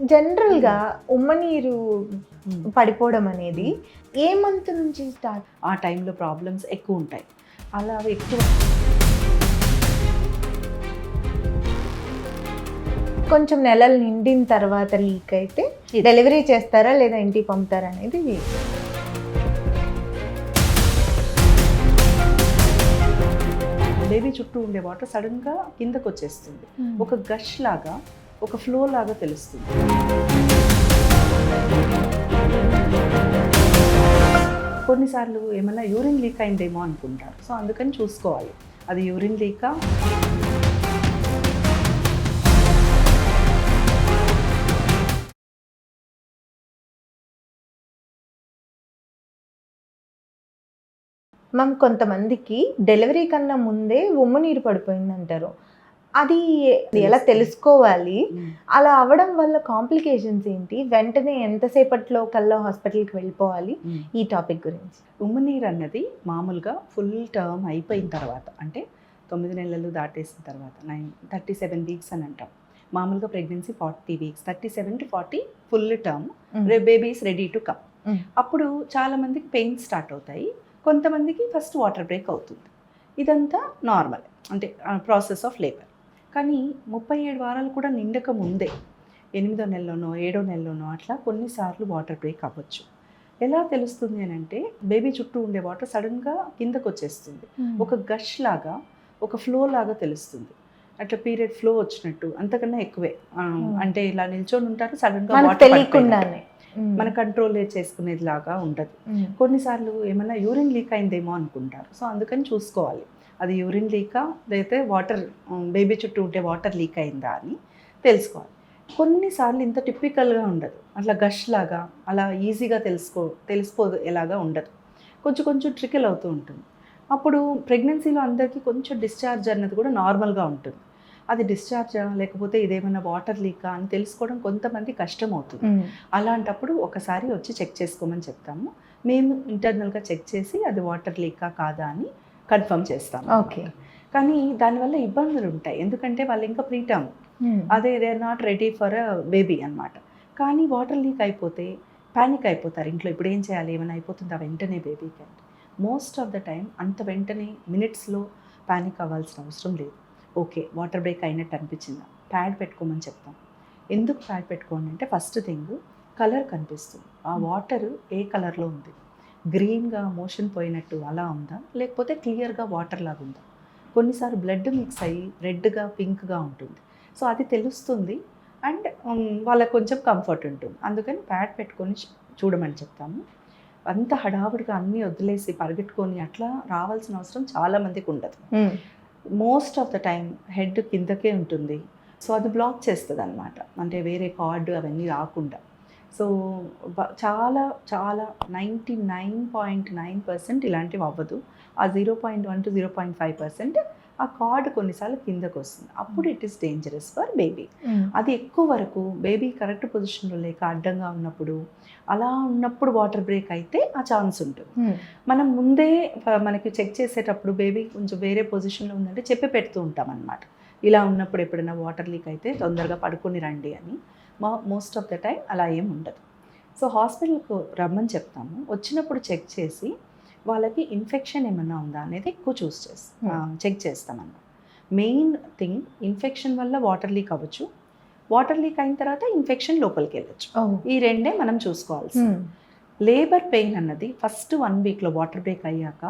జనరల్గా ఉమ్మనీరు పడిపోవడం అనేది ఏ మంత్ నుంచి స్టార్ట్? ఆ టైంలో ప్రాబ్లమ్స్ ఎక్కువ ఉంటాయి. అలా ఎక్కువ కొంచెం నెలలు నిండిన తర్వాత లీక్ అయితే డెలివరీ చేస్తారా లేదా ఇంటికి పంపుతారా అనేది బేబీ చుట్టూ ఉండే వాటర్ సడన్గా కిందకు వచ్చేస్తుంది ఒక గష్ లాగా ఒక ఫ్లో లాగా తెలుస్తుంది. కొన్నిసార్లు ఏమైనా యూరిన్ లీక్ అయిందేమో అనుకుంటారు. సో అందుకని చూసుకోవాలి. అది యూరిన్ లీకా మ్యామ్ కొంతమందికి డెలివరీ కన్నా ముందే ఉమ్మనీరు పడిపోయింది అంటారు అది ఎలా తెలుసుకోవాలి? అలా అవ్వడం వల్ల కాంప్లికేషన్స్ ఏంటి? వెంటనే ఎంతసేపట్లో కల్లా హాస్పిటల్కి వెళ్ళిపోవాలి? ఈ టాపిక్ గురించి. ఉమ్మనీరు అన్నది మామూలుగా ఫుల్ టర్మ్ అయిపోయిన తర్వాత అంటే తొమ్మిది నెలలు దాటేసిన తర్వాత నైన్ థర్టీ సెవెన్ వీక్స్ అని అంటాం. మామూలుగా pregnancy forty weeks thirty seven to forty full term. Babies ready to come. అప్పుడు చాలా మందికి పెయిన్ స్టార్ట్ అవుతాయి. కొంతమందికి ఫస్ట్ వాటర్ బ్రేక్ అవుతుంది. ఇదంతా నార్మల్. అంటే ప్రాసెస్ ఆఫ్ లేబర్. కానీ ముప్పై ఏడు వారాలు కూడా నిండక ముందే ఎనిమిదో నెలలోనో ఏడో నెలలోనో అట్లా కొన్నిసార్లు వాటర్ బ్రేక్ అవ్వచ్చు. ఎలా తెలుస్తుంది అని అంటే బేబీ చుట్టూ ఉండే వాటర్ సడన్గా కిందకు వచ్చేస్తుంది. ఒక గష్ లాగా ఒక ఫ్లో లాగా తెలుస్తుంది. అట్లా పీరియడ్ ఫ్లో వచ్చినట్టు అంతకన్నా ఎక్కువే. అంటే ఇలా నిల్చొని ఉంటారు సడన్గా వాటర్ తెలియకుండానే. మన కంట్రోల్ చేసుకునేది లాగా ఉండదు కొన్నిసార్లు ఏమైనా యూరిన్ లీక్ అయిందేమో అనుకుంటారు. సో అందుకని చూసుకోవాలి. అది యూరిన్ లీకా లేకపోతే వాటర్ బేబీ చుట్టూ ఉంటే వాటర్ లీక్ అయిందా అని తెలుసుకోవాలి. కొన్నిసార్లు ఇంత టిపికల్గా ఉండదు. అట్లా గష్ లాగా అలా ఈజీగా తెలుసుకో తెలిసిపో ఎలాగా ఉండదు. కొంచెం కొంచెం ట్రికల్ అవుతూ ఉంటుంది. అప్పుడు ప్రెగ్నెన్సీలో అందరికీ కొంచెం డిశ్చార్జ్ అన్నది కూడా నార్మల్గా ఉంటుంది. అది డిశ్చార్జా లేకపోతే ఇదేమైనా వాటర్ లీకా అని తెలుసుకోవడం కొంతమంది కష్టం అవుతుంది అలాంటప్పుడు ఒకసారి వచ్చి చెక్ చేసుకోమని చెప్తాము. మేము ఇంటర్నల్గా చెక్ చేసి అది వాటర్ లీకా కాదా అని కన్ఫర్మ్ చేస్తాము ఓకే. కానీ దానివల్ల ఇబ్బందులు ఉంటాయి. ఎందుకంటే వాళ్ళు ఇంకా ప్రీటర్మ్ అదే they are not ready for a baby అన్నమాట. కానీ వాటర్ లీక్ అయిపోతే ప్యానిక్ అయిపోతారు ఇంట్లో. ఇప్పుడు ఏం చేయాలి? ఏమైనా అయిపోతుందా? వెంటనే బేబీకి అంటే మోస్ట్ ఆఫ్ ద టైం అంత వెంటనే మినిట్స్లో ప్యానిక్ అవ్వాల్సిన అవసరం లేదు. ఓకే వాటర్ బ్రేక్ అయినట్టు అనిపించిందా. ప్యాడ్ పెట్టుకోమని చెప్తాం. ఎందుకు ప్యాడ్ పెట్టుకోండి అంటే ఫస్ట్ థింగ్ కలర్ కనిపిస్తుంది. ఆ వాటర్ ఏ కలర్లో ఉంది? గ్రీన్గా మోషన్ పోయినట్టు అలా ఉందా? లేకపోతే క్లియర్గా వాటర్ లాగా ఉందా? కొన్నిసార్లు బ్లడ్ మిక్స్ అయ్యి రెడ్గా పింక్గా ఉంటుంది. సో అది తెలుస్తుంది అండ్ వాళ్ళకి కొంచెం కంఫర్ట్ ఉంటుంది. అందుకని ప్యాడ్ పెట్టుకొని చూడమని చెప్తాము. అంత హడావుడిగా అన్నీ వదిలేసి పరిగెట్టుకొని అట్లా రావాల్సిన అవసరం చాలా మందికి ఉండదు. Most of the time head కిందకే ఉంటుంది. సో అది బ్లాక్ చేస్తుంది అనమాట అంటే వేరే కార్డు అవన్నీ రాకుండా. సో బ- చాలా చాలా ninety nine point nine percent ఇలాంటివి అవ్వదు ఆ zero point one to zero point five percent ఆ కార్డ్ కొన్నిసార్లు కిందకు వస్తుంది అప్పుడు it is dangerous for baby అది ఎక్కువ వరకు బేబీ కరెక్ట్ పొజిషన్లో లేక అడ్డంగా ఉన్నప్పుడు అలా ఉన్నప్పుడు వాటర్ బ్రేక్ అయితే ఆ ఛాన్స్ ఉంటుంది. మనం ముందే మనకి చెక్ చేసేటప్పుడు బేబీ కొంచెం వేరే పొజిషన్లో ఉందంటే చెప్పి పెడుతూ ఉంటాం అనమాట ఇలా ఉన్నప్పుడు ఎప్పుడైనా వాటర్ లీక్ అయితే తొందరగా పడుకొని రండి అని. మా మోస్ట్ ఆఫ్ ద టైం అలా ఏం ఉండదు. సో హాస్పిటల్కి రమ్మని చెప్తాము. వచ్చినప్పుడు చెక్ చేసి వాళ్ళకి ఇన్ఫెక్షన్ ఏమన్నా ఉందా అనేది ఎక్కువ చూస్ చేస్తాం చెక్ చేస్తామన్నమాట. మెయిన్ థింగ్ ఇన్ఫెక్షన్ వల్ల వాటర్ లీక్ అవ్వచ్చు. వాటర్ లీక్ అయిన తర్వాత ఇన్ఫెక్షన్ లోపలికి వెళ్ళొచ్చు. ఈ రెండే మనం చూసుకోవాల్సి లేబర్ పెయిన్ అన్నది ఫస్ట్ వన్ వీక్లో వాటర్ బ్రేక్ అయ్యాక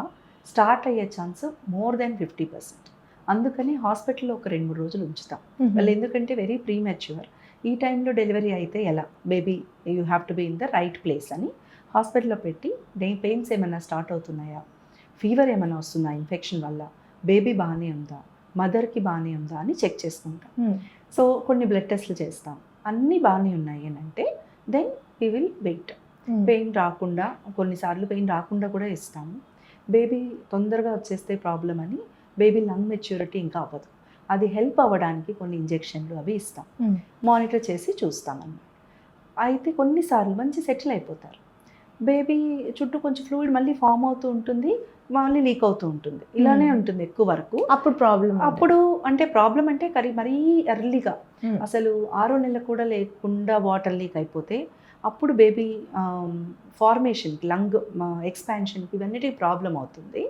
స్టార్ట్ అయ్యే chance more than fifty percent అందుకని హాస్పిటల్లో ఒక రెండు మూడు రోజులు ఉంచుతాం. వాళ్ళు ఎందుకంటే వెరీ ప్రీ మెచ్యూర్ ఈ టైంలో డెలివరీ అయితే ఎలా? Baby you have to be in the right place అని హాస్పిటల్లో పెట్టి పెయిన్స్ ఏమైనా స్టార్ట్ అవుతున్నాయా? ఫీవర్ ఏమైనా వస్తుందా ఇన్ఫెక్షన్ వల్ల? బేబీ బాగానే ఉందా? మదర్కి బాగానే ఉందా అని చెక్ చేసుకుంటాం. సో కొన్ని బ్లడ్ టెస్ట్లు చేస్తాం. అన్నీ బాగానే ఉన్నాయి అని అంటే then we will wait. Pain రాకుండా కొన్నిసార్లు పెయిన్ రాకుండా కూడా ఇస్తాము. బేబీ తొందరగా వచ్చేస్తే ప్రాబ్లం అని బేబీ లంగ్ మెచ్యూరిటీ ఇంకా అవ్వదు. అది హెల్ప్ అవ్వడానికి కొన్ని ఇంజెక్షన్లు అవి ఇస్తాం. మానిటర్ చేసి చూస్తామన్నమాట అయితే కొన్నిసార్లు మంచి సెటిల్ అయిపోతారు. బేబీ చుట్టూ కొంచెం ఫ్లూయిడ్ మళ్ళీ ఫామ్ అవుతూ ఉంటుంది మళ్ళీ లీక్ అవుతూ ఉంటుంది. ఇలానే. ఉంటుంది ఎక్కువ వరకు. అప్పుడు ప్రాబ్లం అప్పుడు అంటే ప్రాబ్లం అంటే కరీ మరీ ఎర్లీగా. అసలు ఆరో నెల కూడా లేకుండా వాటర్ లీక్ అయిపోతే అప్పుడు బేబీ ఫార్మేషన్ లంగ్ ఎక్స్పాన్షన్కి ఇవన్నిటికి ప్రాబ్లం అవుతుంది.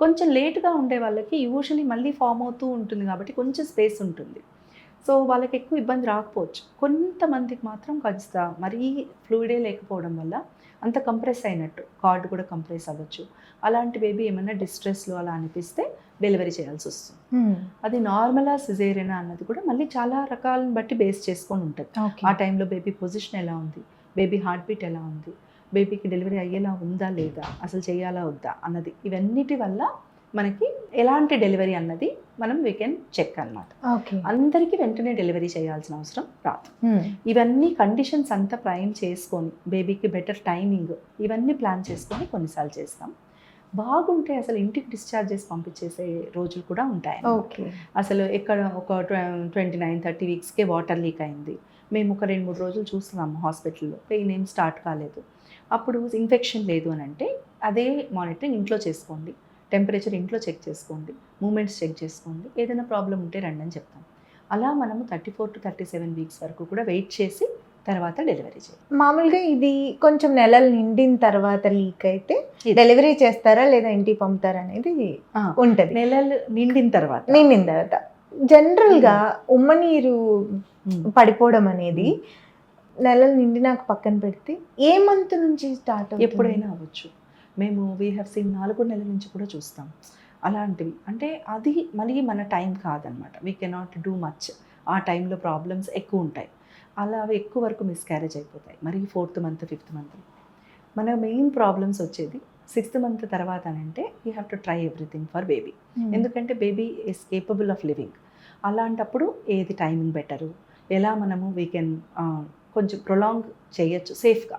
కొంచెం లేట్గా ఉండే వాళ్ళకి యూజువలీ మళ్ళీ ఫామ్ అవుతూ ఉంటుంది కాబట్టి కొంచెం స్పేస్ ఉంటుంది. సో వాళ్ళకి ఎక్కువ ఇబ్బంది రాకపోవచ్చు. కొంతమందికి మాత్రం కాస్త మరీ ఫ్లూయిడే లేకపోవడం వల్ల అంత కంప్రెస్ అయినట్టు. కార్డ్ కూడా కంప్రెస్ అవ్వచ్చు. అలాంటి బేబీ ఏమైనా డిస్ట్రెస్లో అలా అనిపిస్తే డెలివరీ చేయాల్సి వస్తుంది. అది నార్మలా సిజేరియనా అన్నది కూడా మళ్ళీ చాలా రకాలను బట్టి బేస్ చేసుకొని ఉంటుంది. ఆ టైంలో బేబీ పొజిషన్ ఎలా ఉంది? బేబీ హార్ట్ బీట్ ఎలా ఉంది? బేబీకి డెలివరీ అయ్యేలా ఉందా లేదా? అసలు చేయాలా వద్దా? అన్నది. ఇవన్నిటి వల్ల మనకి ఎలాంటి డెలివరీ అన్నది మనం వీ కెన్ చెక్ అన్నమాట. ఓకే. అందరికీ వెంటనే డెలివరీ చేయాల్సిన అవసరం రాదు. ఇవన్నీ కండిషన్స్ అంతా ప్రైమ్ చేసుకొని బేబీకి బెటర్ టైమింగ్ ఇవన్నీ ప్లాన్ చేసుకొని కొన్నిసార్లు చేస్తాం. బాగుంటే అసలు ఇంటికి డిశ్చార్జ్ చేసి పంపించేసే రోజులు కూడా ఉంటాయి ఓకే. అసలు ఎక్కడ ఒక ట్వంటీ నైన్ థర్టీ వీక్స్కే వాటర్ లీక్ అయింది. మేము ఒక రెండు మూడు రోజులు చూస్తున్నాము హాస్పిటల్లో పెయిన్ ఏం స్టార్ట్ కాలేదు. అప్పుడు ఇన్ఫెక్షన్ లేదు అని అంటే అదే మానిటరింగ్ ఇంట్లో చేసుకోండి. టెంపరేచర్ ఇంట్లో చెక్ చేసుకోండి మూమెంట్స్ చెక్ చేసుకోండి ఏదైనా ప్రాబ్లం ఉంటే రండి అని చెప్తాం. అలా మనము thirty four to thirty seven weeks వరకు కూడా వెయిట్ చేసి తర్వాత డెలివరీ చేయాలి. మామూలుగా ఇది కొంచెం నెలలు నిండిన తర్వాత లీక్ అయితే. డెలివరీ చేస్తారా లేదా ఇంటికి పంపుతారా అనేది ఉంటది. నెలలు నిండిన తర్వాత. నిండిన తర్వాత. జనరల్గా ఉమ్మ నీరు ఉమ్. పడిపోవడం అనేది నెలలు నిండినాక పక్కన పెడితే ఏ మంత్ నుంచి స్టార్ట్ ఎప్పుడైనా అవ్వచ్చు. మేము వీ హ్యావ్ సీన్ నాలుగు నెలల నుంచి కూడా చూస్తాం. అలాంటివి. అంటే అది మళ్ళీ మన టైం కాదనమాట. వీ కెనాట్ డూ మచ్ ఆ టైంలో ప్రాబ్లమ్స్ ఎక్కువ ఉంటాయి. అలా అవి ఎక్కువ వరకు మిస్క్యారేజ్ అయిపోతాయి. మరి ఫోర్త్ మంత్ ఫిఫ్త్ మంత్ మన మెయిన్ ప్రాబ్లమ్స్ వచ్చేది సిక్స్త్ మంత్ తర్వాత అని అంటే you have to try everything for baby ఎందుకంటే baby is capable of living అలాంటప్పుడు ఏది టైమింగ్ బెటరు ఎలా మనము వీ కెన్ కొంచెం ప్రొలాంగ్ చేయొచ్చు సేఫ్గా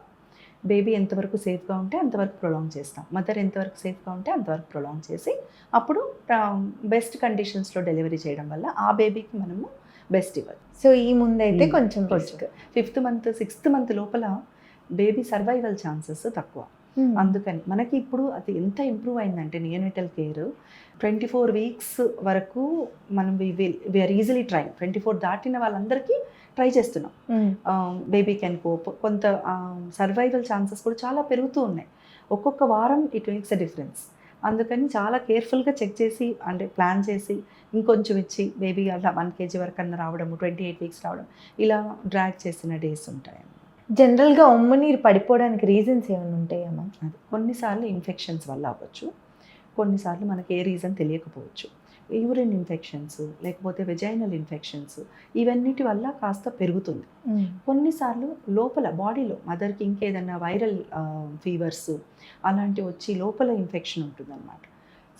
బేబీ ఎంతవరకు సేఫ్గా ఉంటే అంతవరకు ప్రొలాంగ్ చేస్తాం మదర్ ఎంతవరకు సేఫ్గా ఉంటే అంతవరకు ప్రొలాంగ్ చేసి అప్పుడు బెస్ట్ కండిషన్స్లో డెలివరీ చేయడం వల్ల ఆ బేబీకి మనము బెస్ట్ ఇవ్వాలి సో ఈ ముందు అయితే Hmm. కొంచెం కొంచెం. ఫిఫ్త్ మంత్ సిక్స్త్ మంత్ లోపల బేబీ సర్వైవల్ ఛాన్సెస్ తక్కువ. అందుకని మనకి ఇప్పుడు అది ఎంత ఇంప్రూవ్ అయిందంటే neonatal care twenty four weeks వరకు మనం we are easily try twenty four దాటిన వాళ్ళందరికీ ట్రై చేస్తున్నాం. Hmm. బేబీ కెన్ కోప్ కొంత సర్వైవల్ ఛాన్సెస్ కూడా చాలా పెరుగుతూ ఉన్నాయి. ఒక్కొక్క వారం ఇట్ మేక్స్ అ డిఫరెన్స్ అందుకని చాలా కేర్ఫుల్గా చెక్ చేసి అంటే ప్లాన్ చేసి ఇంకొంచెం ఇచ్చి బేబీ అలా వన్ కేజీ వరకు అన్న రావడం ట్వంటీ ఎయిట్ వీక్స్ రావడం ఇలా డ్రాగ్ చేసిన డేస్ ఉంటాయి జనరల్గా ఉమ్మ నీరు పడిపోవడానికి రీజన్స్ ఏమైనా ఉంటాయా మ్యామ్ అది కొన్నిసార్లు ఇన్ఫెక్షన్స్ వల్ల అవ్వచ్చు. కొన్నిసార్లు మనకి ఏ రీజన్ తెలియకపోవచ్చు. యూరిన్ ఇన్ఫెక్షన్స్ లేకపోతే వెజైనల్ ఇన్ఫెక్షన్స్ ఇవన్నిటి వల్ల కాస్త పెరుగుతుంది. కొన్నిసార్లు లోపల బాడీలో మదర్కి ఇంకేదన్నా వైరల్ ఫీవర్స్ అలాంటివి వచ్చి లోపల ఇన్ఫెక్షన్ ఉంటుందన్నమాట.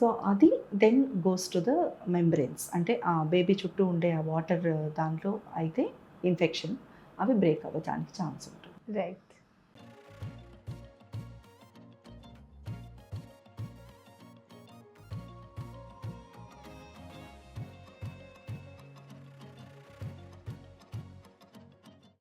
సో అది then goes to the membranes అంటే ఆ బేబీ చుట్టూ ఉండే ఆ వాటర్ దాంట్లో అయితే ఇన్ఫెక్షన్ అవి బ్రేక్ అవ్వడానికి ఛాన్స్ ఉంటుంది. రైట్